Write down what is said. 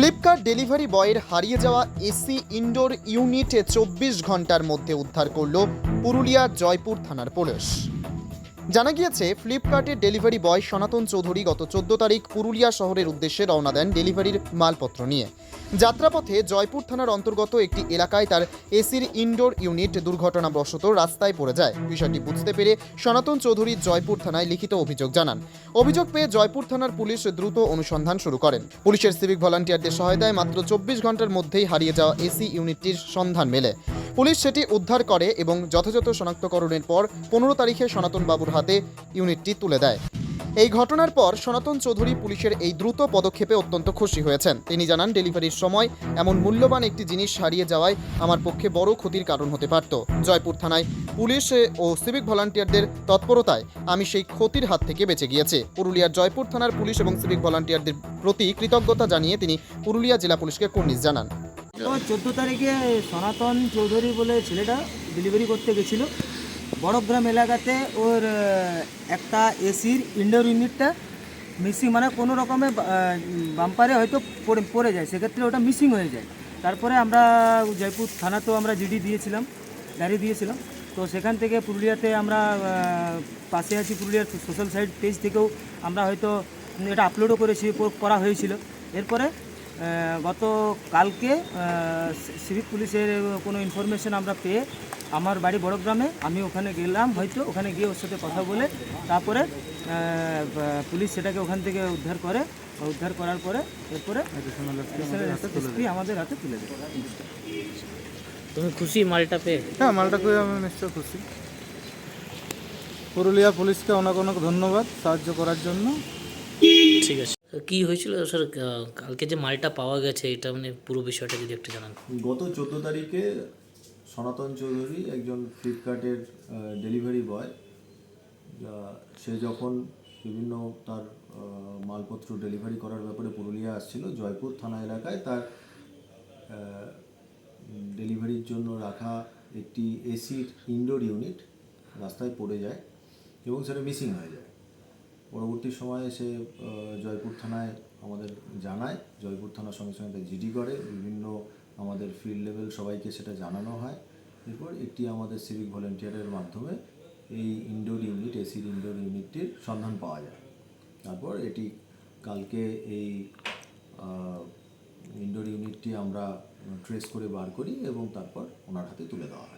Flipkart delivery বয়ের হারিয়ে যাওয়া এসি ইনডোর ইউনিটে চব্বিশ ঘণ্টার মধ্যে উদ্ধার করল পুরুলিয়া জয়পুর থানার পুলিশ। জানা গিয়েছে ফ্লিপকার্টের ডেলিভারি বয় সনাতন চৌধুরী গত চোদ্দ তারিখ পুরুলিয়া শহরের উদ্দেশ্যে রওনা দেন ডেলিভারির মালপত্র নিয়ে। যাত্রাপথে জয়পুর থানার অন্তর্গত একটি এলাকায় তার এসির ইনডোর ইউনিট দুর্ঘটনাবশত রাস্তায় পড়ে যায়। বিষয়টি বুঝতে পেরে সনাতন চৌধুরী জয়পুর থানায় লিখিত অভিযোগ জানান। অভিযোগ পেয়ে জয়পুর থানার পুলিশ দ্রুত অনুসন্ধান শুরু করেন। পুলিশের সিভিক ভলান্টিয়ারদের সহায়তায় মাত্র চব্বিশ ঘণ্টার মধ্যেই হারিয়ে যাওয়া এসি ইউনিটটির সন্ধান মেলে। পুলিশ সেটি উদ্ধার করে এবং যথাযথ শনাক্তকরণের পর পনেরো তারিখে সনাতন বাবুর হাতে ইউনিটটি তুলে দেয়। এই ঘটনার পর সনাতন চৌধুরী পুলিশের এই দ্রুত পদক্ষেপে অত্যন্ত খুশি হয়েছেন। তিনি জানান, ডেলিভারির সময় এমন মূল্যবান একটি জিনিস হারিয়ে যাওয়ায় আমার পক্ষে বড় ক্ষতির কারণ হতে পারত। জয়পুর থানায় পুলিশ ও সিভিক ভলান্টিয়ারদের তৎপরতায় আমি সেই ক্ষতির হাত থেকে বেঁচে গিয়েছি। পুরুলিয়ার জয়পুর থানার পুলিশ এবং সিভিক ভলান্টিয়ারদের প্রতি কৃতজ্ঞতা জানিয়ে তিনি পুরুলিয়া জেলা পুলিশকে কুর্নিশ জানান। তো চোদ্দ তারিখে সনাতন চৌধুরী বলে ছেলেটা ডেলিভারি করতে গেছিল। বড়গ্রাম এলাকাতে ওর একটা এসির ইন্ডোর ইউনিটটা মিসিং মানে কোনো রকমে বাম্পারে হয়তো পড়ে পড়ে যায়, সেক্ষেত্রে ওটা মিসিং হয়ে যায়। তারপরে আমরা জয়পুর থানাতেও আমরা জিডি দিয়েছিলাম ডায়েরি দিয়েছিলাম। তো সেখান থেকে পুরুলিয়াতে আমরা পাশে আছি পুরুলিয়ার সোশ্যাল সাইট পেজ থেকেও আমরা হয়তো এটা আপলোডও করেছি, করা হয়েছিল। এরপরে গত কালকে সিভিক পুলিশের কোনো ইনফরমেশন আমরা পেয়ে আমার বাড়ি বড়গ্রামে আমি ওখানে গেলাম হয়তো ওখানে গিয়ে ওর সাথে কথা বলে তারপরে পুলিশ সেটাকে ওখান থেকে উদ্ধার করে উদ্ধার করার পরে এরপরে আমাদের হাতে তুলে দেবে। তুমি খুশি মালটা পেয়ে? হ্যাঁ মালটা পেয়ে আমি নিশ্চয় খুশি। পুরুলিয়া পুলিশকে অনেক অনেক ধন্যবাদ সাহায্য করার জন্য। ঠিক আছে। কি হয়েছিল? স্যার কালকে যে মালটা পাওয়া গেছে, এটা মানে পুরো বিষয়টা যদি একটু জানান। গত চোদ্দ তারিখে সনাতন চৌধুরী একজন ফ্লিপকার্টের ডেলিভারি বয় সে যখন বিভিন্ন তার মালপত্র ডেলিভারি করার ব্যাপারে পুরুলিয়া আসছিল, জয়পুর থানা এলাকায় তার ডেলিভারির জন্য রাখা একটি এসির ইনডোর ইউনিট রাস্তায় পড়ে যায় এবং সেটা মিসিং হয়ে যায়। পরবর্তী সময়ে সে আহ, জয়পুর থানায় আমাদের জানায়। জয়পুর থানার সঙ্গে সঙ্গে জিডি করে। বিভিন্ন আমাদের ফিল্ড লেভেল সবাইকে সেটা জানানো হয়। এরপর একটি আমাদের সিভিক ভলেন্টিয়ারের মাধ্যমে এই ইনডোর ইউনিট এসির ইনডোর ইউনিটটির সন্ধান পাওয়া যায়। তারপর এটি কালকে এই ইনডোর ইউনিটটি আমরা ট্রেস করে বার করি এবং তারপর ওনার হাতে তুলে দেওয়া হয়।